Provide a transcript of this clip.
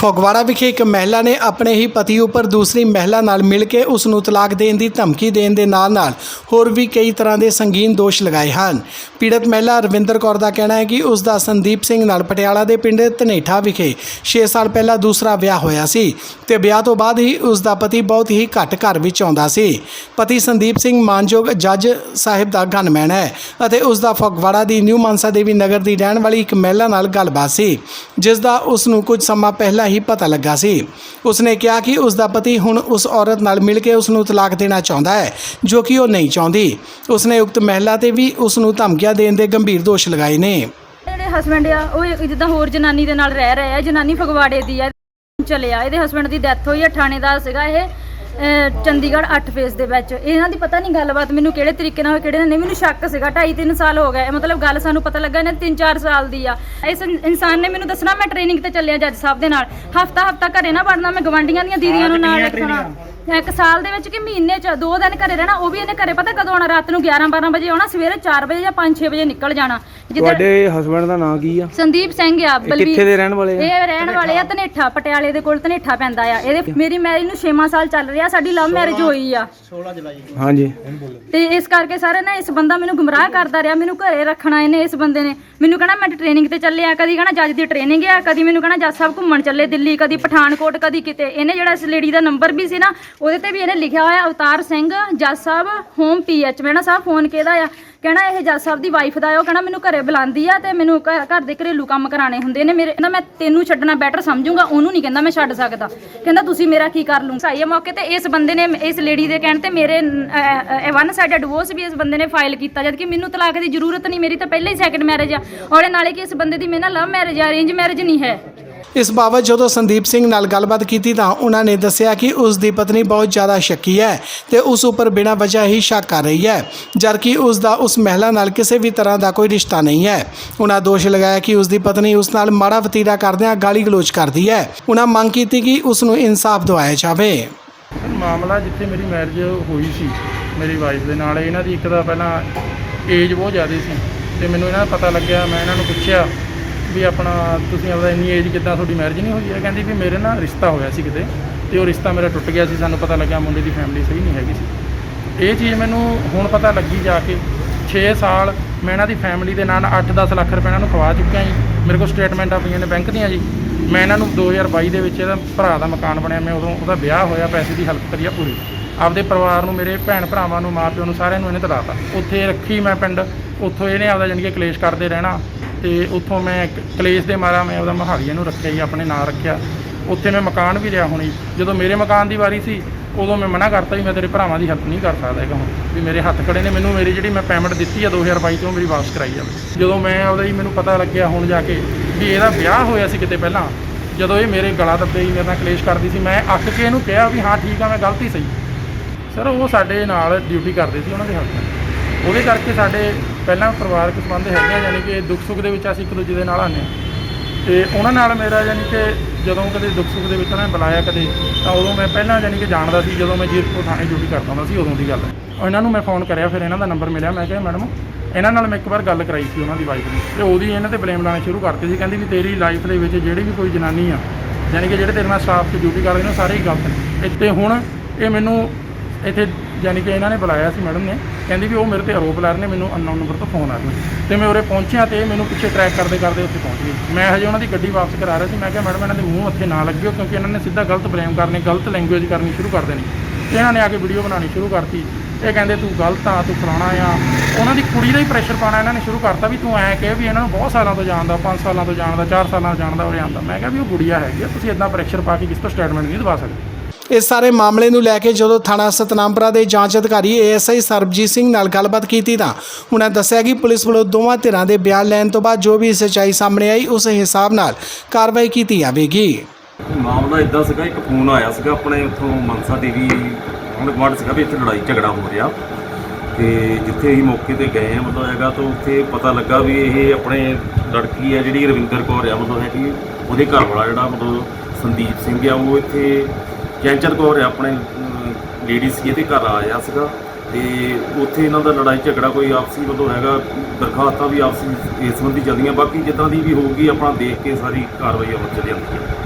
ਫਗਵਾੜਾ ਵਿਖੇ ਇੱਕ ਮਹਿਲਾ ਨੇ ਆਪਣੇ ਹੀ ਪਤੀ ਉੱਪਰ ਦੂਸਰੀ ਮਹਿਲਾ ਨਾਲ ਮਿਲ ਕੇ ਉਸ ਨੂੰ ਤਲਾਕ ਦੇਣ ਦੀ ਧਮਕੀ ਦੇਣ ਦੇ ਨਾਲ-ਨਾਲ ਹੋਰ ਵੀ ਕਈ ਤਰ੍ਹਾਂ ਦੇ ਸੰਗੀਨ ਦੋਸ਼ ਲਗਾਏ ਹਨ। ਪੀੜਤ ਮਹਿਲਾ ਰਵਿੰਦਰ ਕੌਰ ਦਾ ਕਹਿਣਾ ਹੈ ਕਿ ਉਸ ਦਾ ਸੰਦੀਪ ਸਿੰਘ ਨਾਲ ਪਟਿਆਲਾ ਦੇ ਪਿੰਡ ਧਨੇਠਾ ਵਿਖੇ 6 ਸਾਲ ਪਹਿਲਾਂ ਦੂਸਰਾ ਵਿਆਹ ਹੋਇਆ ਸੀ ਤੇ ਵਿਆਹ ਤੋਂ ਬਾਅਦ ਹੀ ਉਸ ਦਾ ਪਤੀ ਬਹੁਤ ਹੀ ਘੱਟ ਘਰ ਵਿੱਚ ਆਉਂਦਾ ਸੀ। ਪਤੀ ਸੰਦੀਪ ਸਿੰਘ ਮਾਨਯੋਗ ਜੱਜ ਸਾਹਿਬ ਦਾ ਗਨਮੈਨ ਹੈ ਅਤੇ ਉਸ ਦਾ ਫਗਵਾੜਾ ਦੀ ਨਿਊ ਮਾਨਸਾ ਦੇਵੀ ਨਗਰ ਦੀ ਰਹਿਣ ਵਾਲੀ ਇੱਕ ਮਹਿਲਾ ਨਾਲ ਗੱਲਬਾਤ ਸੀ ਜਿਸ ਦਾ ਉਸ ਨੂੰ ਕੁਝ ਸਮਾਂ ਪਹਿਲਾਂ ਹੀ ਪਤਾ ਲੱਗਾ ਸੀ। ਉਸ ਕਿਹਾ ਕਿ ਉਸ ਦਾ ਪਤੀ ਹੁਣ ਉਸ ਔਰਤ ਨਾਲ ਮਿਲ ਕੇ ਉਸ ਨੂੰ ਤਲਾਕ ਦੇਣਾ ਚਾਹੁੰਦਾ ਹੈ, ਜੋ ਕਿ ਉਹ ਨਹੀਂ ਚਾਹੁੰਦੀ। ਉਸਨੇ ਉਕਤ ਮਹਿਲਾ ਤੇ ਵੀ ਉਸ ਨੂੰ ਧਮਕੀਆਂ ਦੇਣ ਦੇ ਗੰਭੀਰ ਦੋਸ਼ ਲਗਾਏ ਨੇ। ਜਿਹੜੇ ਹਸਬੰਡ ਆ, ਉਹ ਇੱਕ ਜਿੱਦਾਂ ਹੋਰ ਜਨਾਨੀ ਦੇ ਨਾਲ ਰਹਿ ਰਹੇ ਹੈ ਜਨਾਨੀ ਫਗਵਾੜੇ ਦੀ ਆ, ਚਲਿਆ। ਇਹਦੇ ਹਸਬੰਡ ਦੀ ਡੈਥ ਹੋਈ ਆ, ਥਾਣੇਦਾਰ ਸੀਗਾ ਇਹ। ਚੰਡੀਗੜ੍ਹ 8 ਫੇਸ ਦੇ ਵਿੱਚ। ਇਹਨਾਂ ਦੀ ਪਤਾ ਨਹੀਂ ਗੱਲਬਾਤ ਮੈਨੂੰ ਕਿਹੜੇ ਤਰੀਕੇ ਨਾਲ ਹੋਈ ਕਿਹੜੇ ਨਾਲ ਨਹੀਂ। ਮੈਨੂੰ ਸ਼ੱਕ ਸੀਗਾ 2.5 3 ਸਾਲ ਹੋ ਗਏ। ਮਤਲਬ ਗੱਲ ਸਾਨੂੰ ਪਤਾ ਲੱਗਾ ਇਹਨੇ 3 4 ਸਾਲ ਦੀ ਆ। ਇਸ ਇਨ- ਇਨਸਾਨ ਨੇ ਮੈਨੂੰ ਦੱਸਣਾ ਮੈਂ ਟ੍ਰੇਨਿੰਗ ਤੇ ਚੱਲਿਆ ਜੱਜ ਸਾਹਿਬ ਦੇ ਨਾਲ। ਹਫਤਾ ਹਫਤਾ ਘਰੇ ਨਾ ਵੜਨਾ ਮੈਂ ਗਵਾਂਡੀਆਂ ਦੀਆਂ ਦੀਦੀਆਂ ਨੂੰ ਨਾਲ ਰੱਖਣਾ। ਇੱਕ ਸਾਲ ਦੇ ਵਿੱਚ ਕਿ ਮਹੀਨੇ ਚ ਦੋ ਦਿਨ ਘਰੇ ਰਹਿਣਾ ਉਹ ਵੀ ਇਹਨੇ ਘਰੇ ਪਤਾ ਕਦੋਂ ਆਉਣਾ? ਰਾਤ ਨੂੰ 11 12 ਵਜੇ ਆਉਣਾ ਸਵੇਰੇ 4 ਵਜੇ ਜਾਂ 5 6 ਵਜੇ ਨਿਕਲ ਜਾਣਾ। ਜਿੱਦਾਂ ਤੁਹਾਡੇ ਹਸਬੰਡ ਦਾ ਨਾਂ ਕੀ ਆ? ਸੰਦੀਪ ਸਿੰਘ ਆ ਇਹ ਕਿੱਥੇ ਦੇ ਰਹਿਣ ਵਾਲੇ ਆ? ਇਹ ਰਹਿਣ ਵਾਲੇ ਆ ਧਨੇਠਾ ਪਟਿਆਲੇ ਦੇ ਕੋਲ ਧਨੇਠਾ ਪੈਂਦਾ ਆ। ਇਹਦੇ ਮੇਰੀ ਮੈਰਿਜ ਨੂੰ 6 ਸਾਲ ਚੱਲ ਰਿਹਾ ਸਾਡੀ ਲਵ ਮੈਰਿਜ ਹੋਈ ਆ। ਹਾਂਜੀ। ਤੇ ਇਸ ਕਰਕੇ ਸਾਰੇ ਨਾ ਇਸ ਬੰਦਾ ਮੈਨੂੰ ਗੁੰਮਰਾਹ ਕਰਦਾ ਰਿਹਾ ਮੈਨੂੰ ਘਰੇ ਰੱਖਣਾ ਇਹਨੇ ਇਸ ਬੰਦੇ ਨੇ। ਮੈਨੂੰ ਕਹਣਾ ਮੈਂ ਟ੍ਰੇਨਿੰਗ ਤੇ ਚੱਲਿਆ ਕਦੀ ਕਹਣਾ ਜੱਜ ਦੀ ਟ੍ਰੇਨਿੰਗ ਆ ਕਦੀ ਮੈਨੂੰ ਕਹਣਾ ਜੱਜ ਸਾਹਿਬ ਘੁੰਮਣ ਚੱਲੇ ਦਿੱਲੀ ਕਦੀ ਪਠਾਨਕੋਟ ਕਦੀ ਕਿਤੇ। ਇਹਨੇ ਜਿਹੜਾ ਇਸ ਲੇਡੀ ਦਾ ਨੰਬਰ ਵੀ ਸੀ ਨਾ ਉਹਦੇ ਤੇ ਵੀ ਇਹਨੇ ਲਿਖਿਆ ਹੋਇਆ ਅਵਤਾਰ ਸਿੰਘ ਜੱਜ ਸਾਹਿਬ, ਹੋਮ ਪੀਐਚ ਮੈਂ ਨਾ ਸਾਹਿਬ ਫੋਨ ਕਿਹਦਾ ਆ? ਕਹਿਣਾ ਇਹ ਜੱਜ ਸਾਹਿਬ ਦੀ ਵਾਈਫ ਦਾ ਆ, ਉਹ ਕਹਿਣਾ ਮੈਨੂੰ ਘਰੇ ਬੁਲਾਉਂਦੀ ਆ ਤੇ ਮੈਨੂੰ ਘਰ ਘਰ ਦੇ ਘਰੇਲੂ ਕੰਮ ਕਰਾਣੇ ਹੁੰਦੇ ਨੇ ਮੇਰੇ, ਕਹਿੰਦਾ ਮੈਂ ਤੈਨੂੰ ਛੱਡਣਾ ਬੈਟਰ ਸਮਝੂੰਗਾ, ਉਹਨੂੰ ਨਹੀਂ ਕਹਿੰਦਾ ਮੈਂ ਛੱਡ ਸਕਦਾ। ਕਹਿੰਦਾ ਤੁਸੀਂ ਮੇਰਾ ਕੀ ਕਰ ਲੂੰ ਸਹੀ ਮੌਕੇ ਤੇ ਇਸ ਬੰਦੇ ਨੇ, ਇਸ ਲੇਡੀ ਦੇ ਕਹਿਣ ਤੇ ਮੇਰੇ ਵਨ ਸਾਈਡ ਡਿਵੋਰਸ ਵੀ ਇਸ ਬੰਦੇ ਨੇ ਫਾਈਲ ਕੀਤਾ ਜਦ ਕਿ ਮੈਨੂੰ ਤਲਾਕ ਦੀ ਜ਼ਰੂਰਤ ਨਹੀਂ, ਮੇਰੀ ਤਾਂ ਪਹਿਲਾਂ ਹੀ ਸੈਕੰਡ ਮੈਰਿਜ ਆ। ਔਰ ਨਾਲੇ ਕਿ ਇਸ ਬੰਦੇ ਦੀ ਮੇਰੇ ਨਾਲ ਲਵ ਮੈਰਿਜ ਆ ਅਰੇਂਜ ਮੈਰਿਜ ਨਹੀਂ ਹੈ। ਇਸ ਬਾਬਤ ਜਦੋਂ ਸੰਦੀਪ ਸਿੰਘ ਨਾਲ ਗੱਲਬਾਤ ਕੀਤੀ ਤਾਂ ਉਹਨਾਂ ਨੇ ਦੱਸਿਆ ਕਿ ਉਸ ਦੀ ਪਤਨੀ ਬਹੁਤ ਜ਼ਿਆਦਾ ਸ਼ੱਕੀ ਹੈ ਤੇ ਉਸ ਉੱਪਰ ਬਿਨਾਂ ਵਜ੍ਹਾ ਹੀ ਸ਼ੱਕ ਕਰ ਰਹੀ ਹੈ, ਜਦਕਿ ਉਸ ਦਾ ਉਸ ਮਹਿਲਾ ਨਾਲ ਕਿਸੇ ਵੀ ਤਰ੍ਹਾਂ ਦਾ ਕੋਈ ਰਿਸ਼ਤਾ ਨਹੀਂ ਹੈ। ਉਹਨਾਂ ਦੋਸ਼ ਲਗਾਇਆ ਕਿ ਉਸ ਦੀ ਪਤਨੀ ਉਸ ਨਾਲ ਮਾੜਾ ਵਤੀਰਾ ਕਰਦਿਆਂ ਗਾਲੀ ਗਲੋਚ ਕਰਦੀ ਹੈ। ਉਹਨਾਂ ਮੰਗ ਕੀਤੀ ਕਿ ਉਸ ਨੂੰ ਇਨਸਾਫ ਦਿਵਾਇਆ ਜਾਵੇ। ਮਾਮਲਾ ਜਿੱਥੇ ਮੇਰੀ ਮੈਰਿਜ ਹੋਈ ਸੀ, ਮੇਰੀ ਵਾਈਫ ਦੇ ਨਾਲ, ਇਹਨਾਂ ਦੀ ਇੱਕ ਦਾ ਪਹਿਲਾਂ ਏਜ ਬਹੁਤ ਜ਼ਿਆਦਾ ਸੀ ਤੇ ਮੈਨੂੰ ਇਹਨਾਂ ਦਾ ਪਤਾ ਲੱਗਿਆ, ਮੈਂ ਇਹਨਾਂ ਨੂੰ ਪੁੱਛਿਆ ਵੀ ਆਪਣਾ ਤੁਸੀਂ ਆਪਦਾ ਇੰਨੀ ਏਜ ਕਿੱਦਾਂ ਤੁਹਾਡੀ ਮੈਰਿਜ ਨਹੀਂ ਹੋਈ ਹੈ? ਕਹਿੰਦੀ ਵੀ ਮੇਰੇ ਨਾਲ ਰਿਸ਼ਤਾ ਹੋਇਆ ਸੀ ਕਿਤੇ ਤੇ ਉਹ ਰਿਸ਼ਤਾ ਮੇਰਾ ਟੁੱਟ ਗਿਆ ਸੀ, ਸਾਨੂੰ ਪਤਾ ਲੱਗਿਆ ਮੁੰਡੇ ਦੀ ਫੈਮਿਲੀ ਸਹੀ ਨਹੀਂ ਹੈਗੀ ਸੀ। ਇਹ ਚੀਜ਼ ਮੈਨੂੰ ਹੁਣ ਪਤਾ ਲੱਗੀ ਜਾ ਕੇ 6 ਸਾਲ ਮੈਂ ਇਹਨਾਂ ਦੀ ਫੈਮਿਲੀ ਦੇ ਨਾਲ 8-10 ਲੱਖ ਰੁਪਏ ਇਹਨਾਂ ਨੂੰ ਖਵਾ ਚੁੱਕਿਆ ਜੀ। ਮੇਰੇ ਕੋਲ ਸਟੇਟਮੈਂਟਾਂ ਪਈਆਂ ਨੇ ਬੈਂਕ ਦੀਆਂ ਜੀ। ਮੈਂ ਇਹਨਾਂ ਨੂੰ 2022 ਦੇ ਵਿੱਚ ਇਹਦਾ ਭਰਾ ਦਾ ਮਕਾਨ ਬਣਿਆ, ਮੈਂ ਉਦੋਂ ਉਹਦਾ ਵਿਆਹ ਹੋਇਆ, ਪੈਸੇ ਦੀ ਹੈਲਪ ਕਰੀ ਆ ਪੂਰੀ। ਆਪਦੇ ਪਰਿਵਾਰ ਨੂੰ, ਮੇਰੇ ਭੈਣ ਭਰਾਵਾਂ ਨੂੰ ਮਾਪਿਆਂ ਨੂੰ ਸਾਰਿਆਂ ਨੂੰ ਇਹਨੇ ਤੜਾਤਾ। ਉੱਥੇ ਰੱਖੀ ਮੈਂ ਪਿੰਡ, ਉੱਥੋਂ ਇਹਨੇ ਆਪਦਾ ਜਾਣੀ ਕਿ ਕਲੇਸ਼ ਕਰਦੇ ਰਹਿਣਾ। ਤੇ ਉੱਥੋਂ ਮੈਂ ਕ- ਕਲੇਸ਼ ਦੇ ਮਾਰਾ ਮੈਂ ਉਹਦਾ ਮਹਾਲੀ ਨੂੰ ਰੱਖਿਆ ਜੀ, ਆਪਣੇ ਨਾਂ ਰੱਖਿਆ। ਉੱਥੇ ਮੈਂ ਮਕਾਨ ਵੀ ਲਿਆ ਹੋਣੀ। ਜਦੋਂ ਮੇਰੇ ਮਕਾਨ ਦੀ ਵਾਰੀ ਸੀ, ਉਦੋਂ ਮੈਂ ਮਨਾ ਕਰਤਾ ਵੀ ਮੈਂ ਤੇਰੇ ਭਰਾਵਾਂ ਦੀ ਹੈਲਪ ਨਹੀਂ ਕਰ ਸਕਦਾ ਹੈਗਾ ਹੁਣ, ਵੀ ਮੇਰੇ ਹੱਥ ਖੜੇ ਨੇ, ਮੈਨੂੰ ਮੇਰੀ ਜਿਹੜੀ ਮੈਂ ਪੇਮੈਂਟ ਦਿੱਤੀ ਆ 2022 ਤੋਂ ਮੇਰੀ ਵਾਪਸ ਕਰਾਈ ਜਾਵੇ। ਜਦੋਂ ਮੈਂ ਉਹਦਾ ਜੀ ਮੈਨੂੰ ਪਤਾ ਲੱਗਿਆ ਹੁਣ ਜਾ ਕੇ ਵੀ ਇਹਦਾ ਵਿਆਹ ਹੋਇਆ ਸੀ ਕਿਤੇ ਪਹਿਲਾਂ, ਜਦੋਂ ਇਹ ਮੇਰੇ ਗਲਾ ਦੱਬੇ ਜੀ, ਮੇਰੇ ਨਾਲ ਕਲੇਸ਼ ਕਰਦੀ ਸੀ, ਮੈਂ ਅੱਕ ਕੇ ਇਹਨੂੰ ਕਿਹਾ ਵੀ ਹਾਂ, ਠੀਕ ਆ, ਮੈਂ ਗਲਤੀ ਸਹੀ। ਸਰ, ਉਹ ਸਾਡੇ ਨਾਲ ਡਿਊਟੀ ਕਰਦੇ ਸੀ ਉਹਨਾਂ ਦੇ ਹੱਥ ਉਹਦੇ ਕਰਕੇ ਸਾਡੇ ਪਹਿਲਾਂ ਪਰਿਵਾਰਕ ਸੰਬੰਧ ਹੈਗੇ ਆ, ਯਾਨੀ ਕਿ ਦੁੱਖ ਸੁੱਖ ਦੇ ਵਿੱਚ ਅਸੀਂ ਇੱਕ ਦੂਜੇ ਦੇ ਨਾਲ ਆਉਂਦੇ ਹਾਂ। ਤੇ ਉਹਨਾਂ ਨਾਲ ਮੇਰਾ ਯਾਨੀ ਕਿ ਜਦੋਂ ਕਦੇ ਦੁੱਖ ਸੁੱਖ ਦੇ ਵਿੱਚ ਉਹਨਾਂ ਨੇ ਬੁਲਾਇਆ ਕਦੇ, ਤਾਂ ਉਦੋਂ ਮੈਂ ਪਹਿਲਾਂ ਯਾਨੀ ਕਿ ਜਾਣਦਾ ਸੀ, ਜਦੋਂ ਮੈਂ ਜੀਰਕਪੁਰ ਥਾਣੇ ਡਿਊਟੀ ਕਰਦਾ ਹੁੰਦਾ ਸੀ, ਉਦੋਂ ਦੀ ਗੱਲ। ਹੈ ਇਹਨਾਂ ਨੂੰ ਮੈਂ ਫੋਨ ਕਰਿਆ, ਫਿਰ ਇਹਨਾਂ ਦਾ ਨੰਬਰ ਮਿਲਿਆ, ਮੈਂ ਕਿਹਾ, ਮੈਡਮ, ਇਹਨਾਂ ਨਾਲ ਮੈਂ ਇੱਕ ਵਾਰ ਗੱਲ ਕਰਾਈ ਸੀ ਉਹਨਾਂ ਦੀ ਵਾਈਫ ਨੇ। ਤੇ ਉਹਦੀ ਇਹਨਾਂ ਤੇ ਬਲੇਮ ਲਾਣੇ ਸ਼ੁਰੂ ਕਰਤੀ ਸੀ, ਕਹਿੰਦੀ ਵੀ ਤੇਰੀ ਲਾਈਫ ਦੇ ਵਿੱਚ ਜਿਹੜੀ ਵੀ ਕੋਈ ਜਨਾਨੀ ਆ, ਯਾਨੀ ਕਿ ਜਿਹੜੇ ਤੇਰੇ ਨਾਲ ਸਟਾਫ 'ਚ ਡਿਊਟੀ ਕਰਦੇ ਨੇ, ਉਹ ਸਾਰੇ ਹੀ ਗਲਤ ਨੇ। ਇੱਥੇ ਹੁਣ ਇਹ ਮੈਨੂੰ ਇੱਥੇ ਯਾਨੀ ਕਿ ਇਹਨਾਂ ਨੇ ਬੁਲਾਇਆ ਸੀ ਮੈਡਮ ਨੇ ਕਹਿੰਦੀ ਵੀ ਉਹ ਮੇਰੇ ਤੇ ਆਰੋਪ ਲਾ ਰਹੇ ਨੇ, ਮੈਨੂੰ ਅਨਨੋਨ ਨੰਬਰ ਤੋਂ ਫੋਨ ਆ ਰਿਹਾ। ਤੇ ਮੈਂ ਉਰੇ ਪਹੁੰਚਿਆ ਤੇ ਇਹ ਮੈਨੂੰ ਪਿੱਛੇ ਟਰੈਕ ਕਰਦੇ ਕਰਦੇ ਉੱਥੇ ਪਹੁੰਚ ਗਈ ਮੈਂ ਹਜੇ ਉਹਨਾਂ ਦੀ ਗੱਡੀ ਵਾਪਸ ਕਰਾ ਰਿਹਾ ਸੀ। ਮੈਂ ਕਿਹਾ, ਮੈਡਮ, ਇਹਨਾਂ ਦੇ ਮੂੰਹ ਮੱਥੇ ਨਾ ਲੱਗਿਓ ਕਿਉਂਕਿ ਇਹਨਾਂ ਨੇ ਸਿੱਧਾ ਗਲਤ ਬਲੇਮ ਕਰਨੇ, ਗਲਤ ਲੈਂਗੁਏਜ ਕਰਨੀ ਸ਼ੁਰੂ ਕਰ ਦੇਣੀ। ਤੇ ਇਹਨਾਂ ਨੇ ਆ ਕੇ ਵੀਡੀਓ ਬਣਾਉਣੀ ਸ਼ੁਰੂ ਕਰਤੀ। ਇਹ ਕਹਿੰਦੇ, ਤੂੰ ਗਲਤ ਆ, ਤੂੰ ਫਲਾਣਾ ਆ। ਉਹਨਾਂ ਦੀ ਕੁੜੀ ਦਾ ਹੀ ਪ੍ਰੈਸ਼ਰ ਪਾਣਾ ਇਹਨਾਂ ਨੇ ਸ਼ੁਰੂ ਕਰਤਾ ਵੀ ਤੂੰ ਐਂ ਕਹੇ ਵੀ ਇਹਨਾਂ ਨੂੰ ਬਹੁਤ ਸਾਲਾਂ ਤੋਂ ਜਾਣਦਾ 5 ਸਾਲਾਂ ਤੋਂ ਜਾਣਦਾ 4 ਸਾਲਾਂ ਤੋਂ ਜਾਣਦਾ ਉਰੇ ਆਂਦਾ ਮੈਂ ਕਿਹਾ ਵੀ ਉਹ ਗੁੜੀਆ ਹੈਗੀ ਆ, ਤੁਸੀਂ ਇਦਾਂ ਪ੍ਰੈਸ਼ਰ ਪਾ ਕੇ ਕਿਸ ਤੋਂ ਸਟੇਟਮੈਂਟ ਨਹੀਂ ਦਵਾ ਸਕਦੇ? ਇਸ ਸਾਰੇ ਮਾਮਲੇ ਨੂੰ ਲੈ ਕੇ ਜਦੋਂ ਥਾਣਾ ਸਤਨਾਮਪੁਰਾ ਦੇ ਜਾਂਚ ਅਧਿਕਾਰੀ ਏਐਸਆਈ ਸਰਬਜੀਤ ਸਿੰਘ ਨਾਲ ਗੱਲਬਾਤ ਕੀਤੀ ਤਾਂ ਉਹਨਾਂ ਦੱਸਿਆ ਕਿ ਪੁਲਿਸ ਵੱਲੋਂ ਦੋਵਾਂ ਧਿਰਾਂ ਦੇ ਬਿਆਨ ਲੈਣ ਤੋਂ ਬਾਅਦ ਜੋ ਵੀ ਸੱਚਾਈ ਸਾਹਮਣੇ ਆਈ, ਉਸ ਹਿਸਾਬ ਨਾਲ ਕਾਰਵਾਈ ਕੀਤੀ ਜਾਵੇਗੀ। ਮਾਮਲਾ ਇਦਾਂ ਸੀਗਾ, ਇੱਕ ਫੋਨ ਆਇਆ ਸੀਗਾ ਆਪਣੇ ਉੱਥੋਂ ਮਨਸਾ ਦੇਵੀ ਉਹਨੇ ਗਵਾਂਢ ਸੀਗਾ ਵੀ ਇੱਥੇ ਲੜਾਈ ਝਗੜਾ ਹੋ ਰਿਹਾ। ਤੇ ਜਿੱਥੇ ਅਸੀਂ ਮੌਕੇ ਤੇ ਗਏ ਆ ਮਤਲਬ ਹੈਗਾ ਤਾਂ ਉੱਥੇ ਪਤਾ ਲੱਗਾ ਵੀ ਇਹ ਆਪਣੇ ਲੜਕੀ ਆ ਜਿਹੜੀ ਰਵਿੰਦਰ ਕੌਰ ਆ, ਮਤਲਬ ਹੈਗੀ, ਉਹਦੇ ਘਰ ਵਾਲਾ ਜਿਹੜਾ ਮਤਲਬ ਸੰਦੀਪ ਸਿੰਘ ਆ, ਉਹ ਇੱਥੇ ਚੈਂਚਲ ਕੌਰ ਆਪਣੇ ਲੇਡੀ ਸੀ, ਇਹਦੇ ਘਰ ਆਇਆ ਸੀਗਾ। ਤੇ ਉੱਥੇ ਇਹਨਾਂ ਦਾ ਲੜਾਈ ਝਗੜਾ ਕੋਈ ਆਪਸੀ ਵੱਲੋਂ ਹੈਗਾ, ਦਰਖਾਸਤਾਂ ਵੀ ਆਪਸੀ ਇਸ ਸੰਬੰਧੀ ਚੱਲਦੀਆਂ। ਬਾਕੀ ਜਿੱਦਾਂ ਦੀ ਵੀ ਹੋਊਗੀ, ਆਪਣਾ ਦੇਖ ਕੇ ਸਾਰੀ ਕਾਰਵਾਈ ਅਮਲ ਚ ਲਿਆਂਦੀ ਹੈ